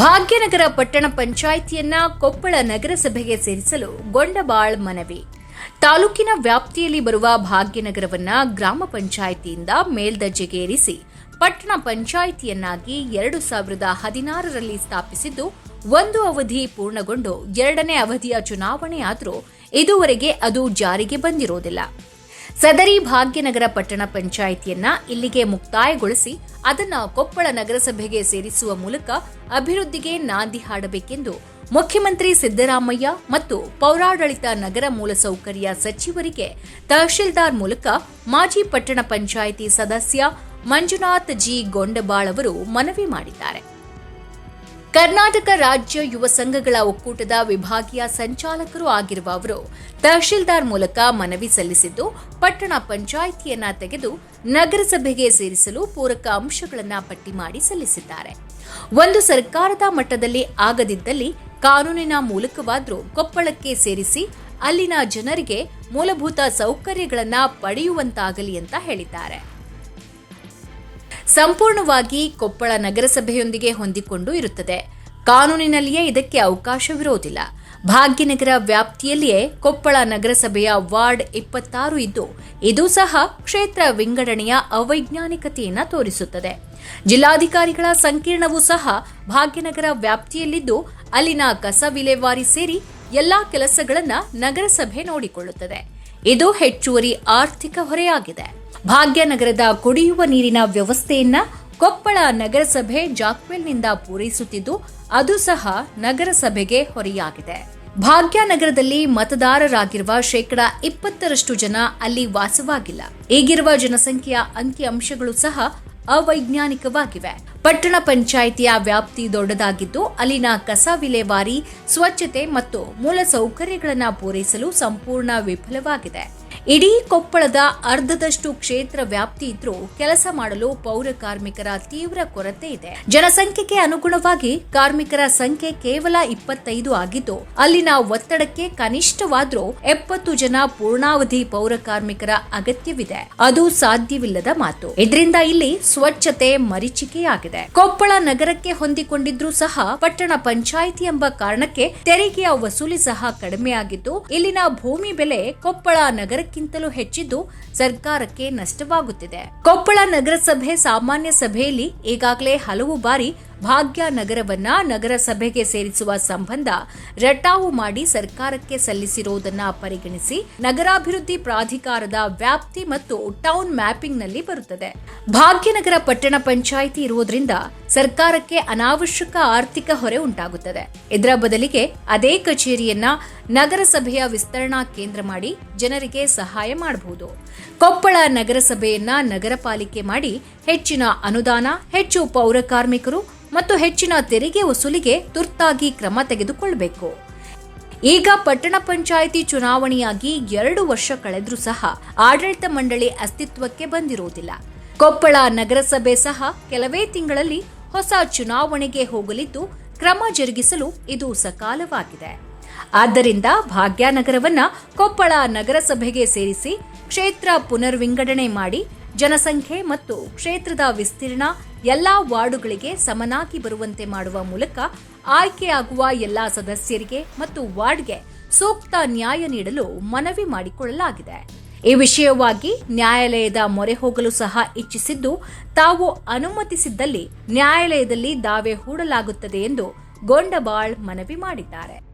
ಭಾಗ್ಯನಗರ ಪಟ್ಟಣ ಪಂಚಾಯಿತಿಯನ್ನ ಕೊಪ್ಪಳ ನಗರಸಭೆಗೆ ಸೇರಿಸಲು ಗೊಂಡಬಾಳ್ ಮನವಿ. ತಾಲೂಕಿನ ವ್ಯಾಪ್ತಿಯಲ್ಲಿ ಬರುವ ಭಾಗ್ಯನಗರವನ್ನ ಗ್ರಾಮ ಪಂಚಾಯಿತಿಯಿಂದ ಮೇಲ್ದರ್ಜೆಗೇರಿಸಿ ಪಟ್ಟಣ ಪಂಚಾಯಿತಿಯನ್ನಾಗಿ ಎರಡು ಸಾವಿರದ ಹದಿನಾರರಲ್ಲಿ ಸ್ಥಾಪಿಸಿದ್ದು, ಒಂದು ಅವಧಿ ಪೂರ್ಣಗೊಂಡು ಎರಡನೇ ಅವಧಿಯ ಚುನಾವಣೆಯಾದರೂ ಇದುವರೆಗೆ ಅದು ಜಾರಿಗೆ ಬಂದಿರೋದಿಲ್ಲ. ಸದರಿ ಭಾಗ್ಯನಗರ ಪಟ್ಟಣ ಪಂಚಾಯಿತಿಯನ್ನ ಇಲ್ಲಿಗೆ ಮುಕ್ತಾಯಗೊಳಿಸಿ ಅದನ್ನ ಕೊಪ್ಪಳ ನಗರಸಭೆಗೆ ಸೇರಿಸುವ ಮೂಲಕ ಅಭಿವೃದ್ಧಿಗೆ ನಾಂದಿ ಹಾಡಬೇಕೆಂದು ಮುಖ್ಯಮಂತ್ರಿ ಸಿದ್ದರಾಮಯ್ಯ ಮತ್ತು ಪೌರಾಡಳಿತ ನಗರ ಮೂಲಸೌಕರ್ಯ ಸಚಿವರಿಗೆ ತಹಶೀಲ್ದಾರ್ ಮೂಲಕ ಮಾಜಿ ಪಟ್ಟಣ ಪಂಚಾಯಿತಿ ಸದಸ್ಯ ಮಂಜುನಾಥ್ ಜಿ ಗೊಂಡಬಾಳ್ ಅವರು ಮನವಿ ಮಾಡಿದ್ದಾರೆ. ಕರ್ನಾಟಕ ರಾಜ್ಯ ಯುವ ಸಂಘಗಳ ಒಕ್ಕೂಟದ ವಿಭಾಗೀಯ ಸಂಚಾಲಕರು ಆಗಿರುವ ಅವರು ತಹಶೀಲ್ದಾರ್ ಮೂಲಕ ಮನವಿ ಸಲ್ಲಿಸಿದ್ದು, ಪಟ್ಟಣ ಪಂಚಾಯಿತಿಯನ್ನ ತೆಗೆದು ನಗರಸಭೆಗೆ ಸೇರಿಸಲು ಪೂರಕ ಅಂಶಗಳನ್ನು ಪಟ್ಟಿ ಮಾಡಿ ಸಲ್ಲಿಸಿದ್ದಾರೆ. ಒಂದು ಸರ್ಕಾರದ ಮಟ್ಟದಲ್ಲಿ ಆಗದಿದ್ದಲ್ಲಿ ಕಾನೂನಿನ ಮೂಲಕವಾದರೂ ಕೊಪ್ಪಳಕ್ಕೆ ಸೇರಿಸಿ ಅಲ್ಲಿನ ಜನರಿಗೆ ಮೂಲಭೂತ ಸೌಕರ್ಯಗಳನ್ನು ಪಡೆಯುವಂತಾಗಲಿ ಅಂತ ಹೇಳಿದ್ದಾರೆ. ಸಂಪೂರ್ಣವಾಗಿ ಕೊಪ್ಪಳ ನಗರಸಭೆಯೊಂದಿಗೆ ಹೊಂದಿಕೊಂಡು ಇರುತ್ತದೆ. ಕಾನೂನಿನಲ್ಲಿಯೇ ಇದಕ್ಕೆ ಅವಕಾಶವಿರುವುದಿಲ್ಲ ಭಾಗ್ಯನಗರ ವ್ಯಾಪ್ತಿಯಲ್ಲಿಯೇ ಕೊಪ್ಪಳ ನಗರಸಭೆಯ ವಾರ್ಡ್ ಇಪ್ಪತ್ತಾರು ಇದ್ದು, ಇದು ಸಹ ಕ್ಷೇತ್ರ ವಿಂಗಡಣೆಯ ಅವೈಜ್ಞಾನಿಕತೆಯನ್ನು ತೋರಿಸುತ್ತದೆ. ಜಿಲ್ಲಾಧಿಕಾರಿಗಳ ಸಂಕೀರ್ಣವೂ ಸಹ ಭಾಗ್ಯನಗರ ವ್ಯಾಪ್ತಿಯಲ್ಲಿದ್ದು, ಅಲ್ಲಿನ ಕಸ ವಿಲೇವಾರಿ ಸೇರಿ ಎಲ್ಲಾ ಕೆಲಸಗಳನ್ನು ನಗರಸಭೆ ನೋಡಿಕೊಳ್ಳುತ್ತದೆ. ಇದು ಹೆಚ್ಚುವರಿ ಆರ್ಥಿಕ ಹೊರೆಯಾಗಿದೆ. ಭಾಗ್ಯನಗರದ ಕುಡಿಯುವ ನೀರಿನ ವ್ಯವಸ್ಥೆಯನ್ನ ಕೊಪ್ಪಳ ನಗರಸಭೆ ಜಾಕ್ವೆಲ್ನಿಂದ ಪೂರೈಸುತ್ತಿದ್ದು, ಅದು ಸಹ ನಗರಸಭೆಗೆ ಹೊರೆಯಾಗಿದೆ. ಭಾಗ್ಯನಗರದಲ್ಲಿ ಮತದಾರರಾಗಿರುವ ಶೇಕಡ ಇಪ್ಪತ್ತರಷ್ಟು ಜನ ಅಲ್ಲಿ ವಾಸವಾಗಿಲ್ಲ. ಈಗಿರುವ ಜನಸಂಖ್ಯೆಯ ಅಂಕಿಅಂಶಗಳು ಸಹ ಅವೈಜ್ಞಾನಿಕವಾಗಿವೆ. ಪಟ್ಟಣ ಪಂಚಾಯಿತಿಯ ವ್ಯಾಪ್ತಿ ದೊಡ್ಡದಾಗಿದ್ದು, ಅಲ್ಲಿನ ಕಸ ವಿಲೇವಾರಿ, ಸ್ವಚ್ಛತೆ ಮತ್ತು ಮೂಲ ಸೌಕರ್ಯಗಳನ್ನು ಪೂರೈಸಲು ಸಂಪೂರ್ಣ ವಿಫಲವಾಗಿದೆ. ಇಡೀ ಕೊಪ್ಪಳದ ಅರ್ಧದಷ್ಟು ಕ್ಷೇತ್ರ ವ್ಯಾಪ್ತಿ ಇದ್ರೂ ಕೆಲಸ ಮಾಡಲು ಪೌರ ಕಾರ್ಮಿಕರ ತೀವ್ರ ಕೊರತೆ ಇದೆ. ಜನಸಂಖ್ಯೆಗೆ ಅನುಗುಣವಾಗಿ ಕಾರ್ಮಿಕರ ಸಂಖ್ಯೆ ಕೇವಲ ಇಪ್ಪತ್ತೈದು ಆಗಿದ್ದು, ಅಲ್ಲಿನ ಒತ್ತಡಕ್ಕೆ ಕನಿಷ್ಠವಾದ್ರೂ ಎಪ್ಪತ್ತು ಜನ ಪೂರ್ಣಾವಧಿ ಪೌರ ಕಾರ್ಮಿಕರ ಅಗತ್ಯವಿದೆ. ಅದು ಸಾಧ್ಯವಿಲ್ಲದ ಮಾತು. ಇದರಿಂದ ಇಲ್ಲಿ ಸ್ವಚ್ಛತೆ ಮರೀಚಿಕೆಯಾಗಿದೆ. ಕೊಪ್ಪಳ ನಗರಕ್ಕೆ ಹೊಂದಿಕೊಂಡಿದ್ರೂ ಸಹ ಪಟ್ಟಣ ಪಂಚಾಯಿತಿ ಎಂಬ ಕಾರಣಕ್ಕೆ ತೆರಿಗೆಯ ವಸೂಲಿ ಸಹ ಕಡಿಮೆಯಾಗಿದ್ದು, ಇಲ್ಲಿನ ಭೂಮಿ ಬೆಲೆ ಕೊಪ್ಪಳ ನಗರಕ್ಕಿಂತಲೂ ಹೆಚ್ಚಿದ್ದು ಸರ್ಕಾರಕ್ಕೆ ನಷ್ಟವಾಗುತ್ತಿದೆ. ಕೊಪ್ಪಳ ನಗರಸಭೆ ಸಾಮಾನ್ಯ ಸಭೆಯಲ್ಲಿ ಈಗಾಗಲೇ ಹಲವು ಬಾರಿ ಭಾಗ್ಯ ನಗರವನ್ನ ನಗರಸಭೆಗೆ ಸೇರಿಸುವ ಸಂಬಂಧ ರಟಾವು ಮಾಡಿ ಸರ್ಕಾರಕ್ಕೆ ಸಲ್ಲಿಸಿರುವುದನ್ನ ಪರಿಗಣಿಸಿ ನಗರಾಭಿವೃದ್ಧಿ ಪ್ರಾಧಿಕಾರದ ವ್ಯಾಪ್ತಿ ಮತ್ತು ಟೌನ್ ಮ್ಯಾಪಿಂಗ್ನಲ್ಲಿ ಬರುತ್ತದೆ. ಭಾಗ್ಯನಗರ ಪಟ್ಟಣ ಪಂಚಾಯಿತಿ ಇರುವುದರಿಂದ ಸರ್ಕಾರಕ್ಕೆ ಅನಾವಶ್ಯಕ ಆರ್ಥಿಕ ಹೊರೆ ಉಂಟಾಗುತ್ತದೆ. ಇದರ ಬದಲಿಗೆ ಅದೇ ಕಚೇರಿಯನ್ನ ನಗರಸಭೆಯ ವಿಸ್ತರಣಾ ಕೇಂದ್ರ ಮಾಡಿ ಜನರಿಗೆ ಸಹಾಯ ಮಾಡಬಹುದು. ಕೊಪ್ಪಳ ನಗರಸಭೆಯನ್ನ ನಗರ ಪಾಲಿಕೆ ಮಾಡಿ ಹೆಚ್ಚಿನ ಅನುದಾನ, ಹೆಚ್ಚು ಪೌರ ಕಾರ್ಮಿಕರು ಮತ್ತು ಹೆಚ್ಚಿನ ತೆರಿಗೆ ವಸೂಲಿಗೆ ತುರ್ತಾಗಿ ಕ್ರಮ ತೆಗೆದುಕೊಳ್ಳಬೇಕು. ಈಗ ಪಟ್ಟಣ ಪಂಚಾಯಿತಿ ಚುನಾವಣೆಯಾಗಿ ಎರಡು ವರ್ಷ ಕಳೆದರೂ ಸಹ ಆಡಳಿತ ಮಂಡಳಿ ಅಸ್ತಿತ್ವಕ್ಕೆ ಬಂದಿರುವುದಿಲ್ಲ. ಕೊಪ್ಪಳ ನಗರಸಭೆ ಸಹ ಕೆಲವೇ ತಿಂಗಳಲ್ಲಿ ಹೊಸ ಚುನಾವಣೆಗೆ ಹೋಗಲಿದ್ದು ಕ್ರಮ ಜರುಗಿಸಲು ಇದು ಸಕಾಲವಾಗಿದೆ. ಆದ್ದರಿಂದ ಭಾಗ್ಯನಗರವನ್ನ ಕೊಪ್ಪಳ ನಗರಸಭೆಗೆ ಸೇರಿಸಿ ಕ್ಷೇತ್ರ ಪುನರ್ವಿಂಗಡಣೆ ಮಾಡಿ ಜನಸಂಖ್ಯೆ ಮತ್ತು ಕ್ಷೇತ್ರದ ವಿಸ್ತೀರ್ಣ ಎಲ್ಲಾ ವಾರ್ಡುಗಳಿಗೆ ಸಮನಾಗಿ ಬರುವಂತೆ ಮಾಡುವ ಮೂಲಕ ಆಯ್ಕೆಯಾಗುವ ಎಲ್ಲಾ ಸದಸ್ಯರಿಗೆ ಮತ್ತು ವಾರ್ಡ್ಗೆ ಸೂಕ್ತ ನ್ಯಾಯ ನೀಡಲು ಮನವಿ ಮಾಡಿಕೊಳ್ಳಲಾಗಿದೆ. ಈ ವಿಷಯವಾಗಿ ನ್ಯಾಯಾಲಯದ ಮೊರೆ ಹೋಗಲು ಸಹ ಇಚ್ಛಿಸಿದ್ದು, ತಾವು ಅನುಮತಿಸಿದ್ದಲ್ಲಿ ನ್ಯಾಯಾಲಯದಲ್ಲಿ ದಾವೆ ಹೂಡಲಾಗುತ್ತದೆ ಎಂದು ಗೊಂಡಬಾಳ್ ಮನವಿ ಮಾಡಿದ್ದಾರೆ.